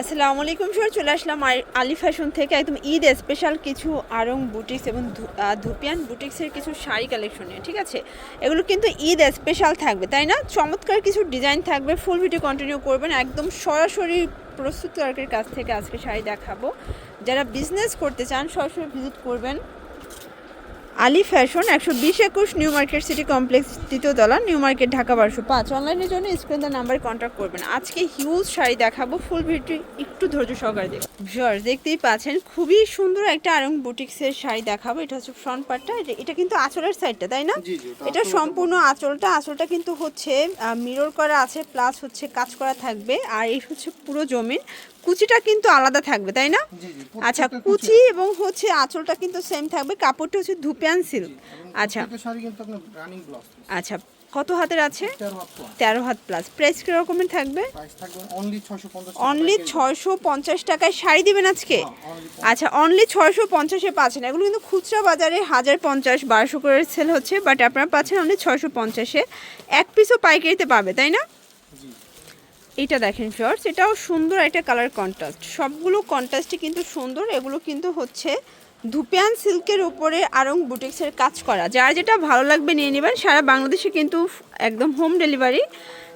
আসসালামু আলাইকুম স্যার চলে আসলাম আলি ফ্যাশন থেকে। একদম ঈদ স্পেশাল কিছু আরং বুটিক্স এবং ধুপিয়ান বুটিক্সের কিছু শাড়ি কালেকশন নিয়ে, ঠিক আছে? এগুলো কিন্তু ঈদ স্পেশাল থাকবে, তাই না? চমৎকার কিছু ডিজাইন থাকবে ফুল ভিডিও কন্টিনিউ করবেন। একদম সরাসরি প্রস্তুতকারকের কাছ থেকে আজকে শাড়ি দেখাবো। যারা বিজনেস করতে চান, সরাসরি ভিজিট করবেন। আলি ফ্যাশন একশো বিশ একুশ নিউ মার্কেট সিটি কমপ্লেক্স তৃতীয় তলা নিউ মার্কেট ঢাকা বারোশো পাঁচ। অনলাইনের জন্য স্ক্রিন দ্য নাম্বারে কন্ট্যাক্ট করবেন। আজকে হিউজ শাড়ি দেখাবো ফুল ভিডিও একটু ধৈর্য সহকারে দেখুন। ভিউয়ার দেখতেই পাচ্ছেন খুবই সুন্দর একটা আরং বুটিক্সের শাড়ি দেখাবো। এটা হচ্ছে ফ্রন্ট পার্টটা এটা কিন্তু আঁচলের সাইডটা তাই না? এটা সম্পূর্ণ আঁচলটা আঁচলটা কিন্তু হচ্ছে মিরর করা আছে প্লাস হচ্ছে কাজ করা থাকবে আর এই হচ্ছে পুরো জমিন কুচিটা কিন্তু আলাদা থাকবে তাই না? আচ্ছা কুচি এবং হচ্ছে আঁচলটা কিন্তু সেম থাকবে। কাপড়টা হচ্ছে ধুপিয়ান সিল্ক আচ্ছা। আচ্ছা কত হাতের আছে? তেরো হাত প্লাস প্রাইস কিরকমের থাকবে? অনলি ছশো পঞ্চাশ ছয়শো পঞ্চাশ টাকায় শাড়ি দিবেন আজকে? আচ্ছা অনলি ছয়শো পঞ্চাশে পাচ্ছেন। এগুলো কিন্তু খুচরা বাজারে হাজার পঞ্চাশ বারোশো করে সেল হচ্ছে বাট আপনারা পাচ্ছেন অনলি ছয়শো পঞ্চাশে। এক পিসও পাইকারিতে পাবে তাই না? এটা দেখেন শর্টস এটাও সুন্দর একটা কালার কন্ট্রাস্ট সবগুলো কন্ট্রাস্টই কিন্তু সুন্দর এগুলো কিন্তু হচ্ছে ধুপিয়ান সিল্কের উপরে আরং বুটিক্সের কাজ করা। যার যেটা ভালো লাগবে নিয়ে নেবেন সারা বাংলাদেশে কিন্তু একদম হোম ডেলিভারি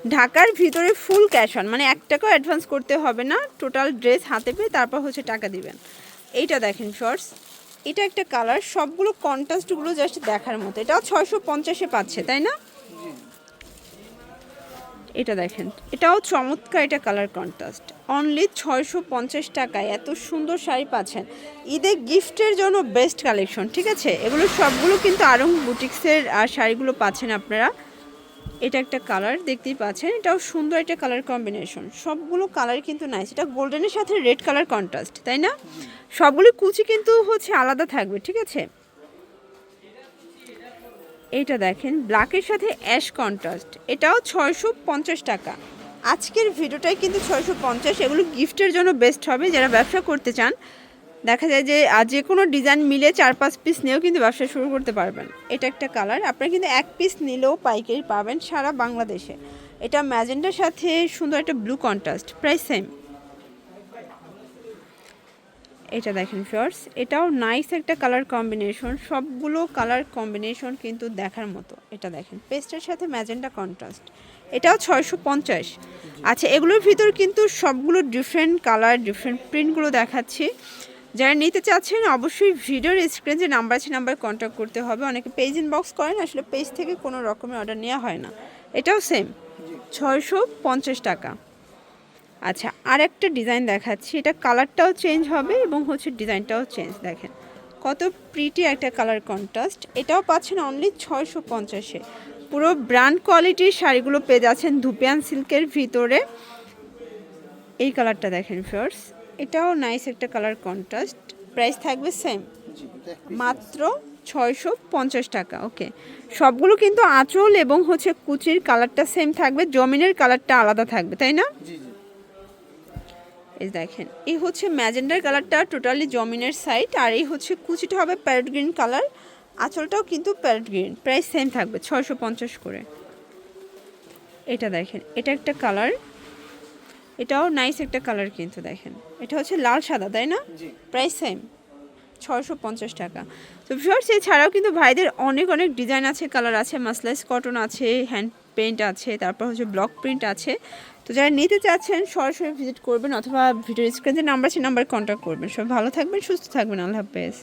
ঢাকার ভিতরে ফুল ক্যাশ অন মানে এক টাকাও অ্যাডভান্স করতে হবে না টোটাল ড্রেস হাতে পেয়ে তারপর হচ্ছে টাকা দিবেন। এইটা দেখেন শর্টস এটা একটা কালার সবগুলো কন্ট্রাস্টগুলো জাস্ট দেখার মতো। এটাও ছয়শো পঞ্চাশে পাচ্ছে তাই না? এটা দেখেন এটাও চমৎকার এটা কালার কন্ট্রাস্ট অনলি ছয়শো পঞ্চাশ টাকায়। এত সুন্দর শাড়ি পাচ্ছেন। ঈদে গিফটের জন্য বেস্ট কালেকশন ঠিক আছে? এগুলো সবগুলো কিন্তু আরং বুটিক্সের শাড়িগুলো পাচ্ছেন আপনারা। এটা একটা কালার দেখতেই পাচ্ছেন। এটাও সুন্দর একটা কালার কম্বিনেশন সবগুলো কালার কিন্তু নাইস এটা গোল্ডেনের সাথে রেড কালার কন্ট্রাস্ট তাই না? সবগুলো কুচি কিন্তু হচ্ছে আলাদা থাকবে, ঠিক আছে? এইটা দেখেন ব্ল্যাকের সাথে অ্যাশ কন্ট্রাস্ট এটাও ছয়শো পঞ্চাশ টাকা। আজকের ভিডিওটাই কিন্তু ছয়শো পঞ্চাশ, এগুলো গিফটের জন্য বেস্ট হবে, যারা ব্যবসা করতে চান। দেখা যায় যে আর যে কোনো ডিজাইন মিলে চার পাঁচ পিস নিয়েও কিন্তু ব্যবসা শুরু করতে পারবেন। এটা একটা কালার আপনারা কিন্তু এক পিস নিলেও পাইকারি পাবেন সারা বাংলাদেশে। এটা ম্যাজেন্ডার সাথে সুন্দর একটা ব্লু কন্ট্রাস্ট প্রাইস সেম এটা দেখেন ফিওর্স এটাও নাইস একটা কালার কম্বিনেশন সবগুলো কালার কম্বিনেশন কিন্তু দেখার মতো। এটা দেখেন পেস্টের সাথে ম্যাজেন্টা কন্ট্রাস্ট এটাও ছয়শো পঞ্চাশ। আচ্ছা এগুলোর ভিতর কিন্তু সবগুলো ডিফারেন্ট কালার ডিফারেন্ট প্রিন্টগুলো দেখাচ্ছি। যারা নিতে চাচ্ছেন অবশ্যই ভিডিওর স্ক্রিন যে নাম্বার আছে নাম্বার কন্ট্যাক্ট করতে হবে। অনেকে পেজ ইনবক্স করেন আসলে পেজ থেকে কোনো রকমের অর্ডার নেওয়া হয় না। এটাও সেম ছয়শো পঞ্চাশ টাকা। আচ্ছা আর একটা ডিজাইন দেখাচ্ছি। এটা কালারটাও চেঞ্জ হবে এবং হচ্ছে ডিজাইনটাও চেঞ্জ, দেখেন। কত প্রিটি একটা কালার কন্ট্রাস্ট এটাও পাচ্ছেন অনলি ছয়শো পঞ্চাশে। পুরো ব্র্যান্ড কোয়ালিটির শাড়িগুলো পেয়ে যাচ্ছেন ধুপিয়ান সিল্কের ভিতরে। এই কালারটা দেখেন ফিওর্স এটাও নাইস একটা কালার কন্ট্রাস্ট প্রাইস থাকবে সেম মাত্র ছয়শো পঞ্চাশ টাকা ওকে সবগুলো কিন্তু আঁচল এবং হচ্ছে কুচির কালারটা সেম থাকবে, জমিনের কালারটা আলাদা থাকবে, তাই না? এই দেখেন এই হচ্ছে ম্যাজেন্ডার কালারটা টোটালি জমিনের সাইড আর এই হচ্ছে কুচিটা হবে প্যারেট গ্রিন কালার আঁচলটাও কিন্তু প্যারেট গ্রিন প্রাইস সেম থাকবে ছয়শো পঞ্চাশ করে। এটা দেখেন এটা একটা কালার এটাও নাইস একটা কালার কিন্তু দেখেন এটা হচ্ছে লাল সাদা তাই না? প্রাইস সেম ছয়শো পঞ্চাশ টাকা। তো ভিউয়ার্স এছাড়াও কিন্তু ভাইদের অনেক অনেক ডিজাইন আছে কালার আছে মাসলাইস কটন আছে হ্যান্ড পেন্ট আছে, তারপর হচ্ছে ব্লক প্রিন্ট আছে। তো যারা নিতে চাচ্ছেন, সরাসরি ভিজিট করবেন অথবা ভিডিও স্ক্রিনে নাম্বার আছে নাম্বার কন্ট্যাক্ট করবেন। সব ভালো থাকবেন, সুস্থ থাকবেন। আল্লাহ হাফেজ।